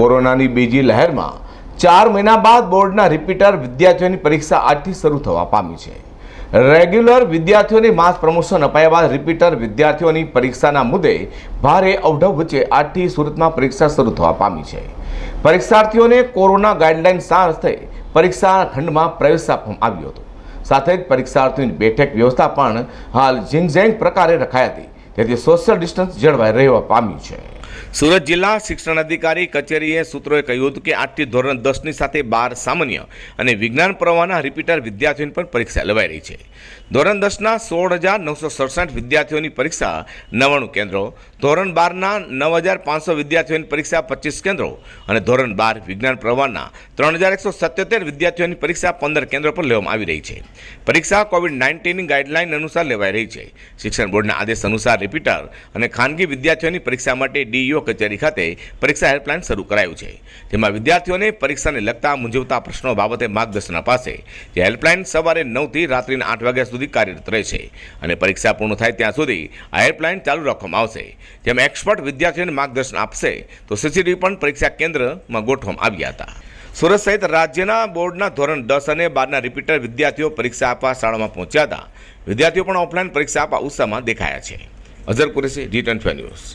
કોરોનાની બીજી લહેરમાં ચાર મહિના બાદ બોર્ડના રિપીટર વિદ્યાર્થીઓની પરીક્ષા આજથી શરૂ થવા પામી છે. રેગ્યુલર વિદ્યાર્થીઓને માસ પ્રમોશન અપાયા બાદ રિપીટર વિદ્યાર્થીઓની પરીક્ષાના મુદ્દે ભારે અવઢવ વચ્ચે આજથી સુરતમાં પરીક્ષા શરૂ થવા પામી છે. પરીક્ષાર્થીઓને કોરોના ગાઈડલાઇન સાથે પરીક્ષા ખંડમાં પ્રવેશ આપવામાં આવ્યો હતો. સાથે જ પરીક્ષાર્થીઓની બેઠક વ્યવસ્થા પણ હાલ ઝીંગઝેંગ પ્રકારે રખાઈ હતી. તેથી સોશિયલ ડિસ્ટન્સ જળવાઈ રહેવા પામ્યું છે. સુરત જિલ્લા શિક્ષણ અધિકારી કચેરીએ સૂત્રોએ કહ્યું હતું કે આજથી ધોરણ દસની સાથે બાર સામાન્ય અને વિજ્ઞાન પ્રવાહના રિપીટર વિદ્યાર્થીઓની પણ પરીક્ષા લેવાઈ રહી છે. ધોરણ દસના સોળ હજાર નવસો સડસઠ વિદ્યાર્થીઓની પરીક્ષા નવ્વાણું કેન્દ્રો, ધોરણ બારના નવ હજાર પાંચસો વિદ્યાર્થીઓની પરીક્ષા પચીસ કેન્દ્રો અને ધોરણ બાર વિજ્ઞાન પ્રવાહના ત્રણ હજાર એકસો સત્યોતેર વિદ્યાર્થીઓની પરીક્ષા પંદર કેન્દ્રો પર લેવામાં આવી રહી છે. પરીક્ષા કોવિડ નાઇન્ટીનની ગાઈડલાઇન અનુસાર લેવાઈ રહી છે. શિક્ષણ બોર્ડના આદેશ અનુસાર રિપીટર અને ખાનગી વિદ્યાર્થીઓની પરીક્ષા માટે ડીઈઓ કચેરી ખાતે પરીક્ષા હેલ્પલાઇન શરૂ કરાયું છે, જેમાં વિદ્યાર્થીઓને પરીક્ષાને લગતા મૂંઝવતા પ્રશ્નો બાબતે માર્ગદર્શન અપાશે જે હેલ્પલાઇન સવારે નવથી રાત્રિના આઠ વાગ્યા સુધી કાર્યરત રહેશે અને પરીક્ષા પૂર્ણ થાય ત્યાં સુધી આ હેલ્પલાઇન ચાલુ રાખવામાં આવશે. જેમાં એક્સપર્ટ વિદ્યાર્થીઓને માર્ગદર્શન આપશે, તો સીસીટીવી પણ પરીક્ષા કેન્દ્રમાં ગોઠવવામાં આવ્યા હતા. સુરત સહિત રાજ્યના બોર્ડના ધોરણ દસ અને બારના રિપીટર વિદ્યાર્થીઓ પરીક્ષા આપવા શાળામાં પહોંચ્યા હતા. વિદ્યાર્થીઓ પણ ઓફલાઈન પરીક્ષા આપવા ઉત્સાહમાં દેખાયા છે. Azhar Qureshi, G twenty news.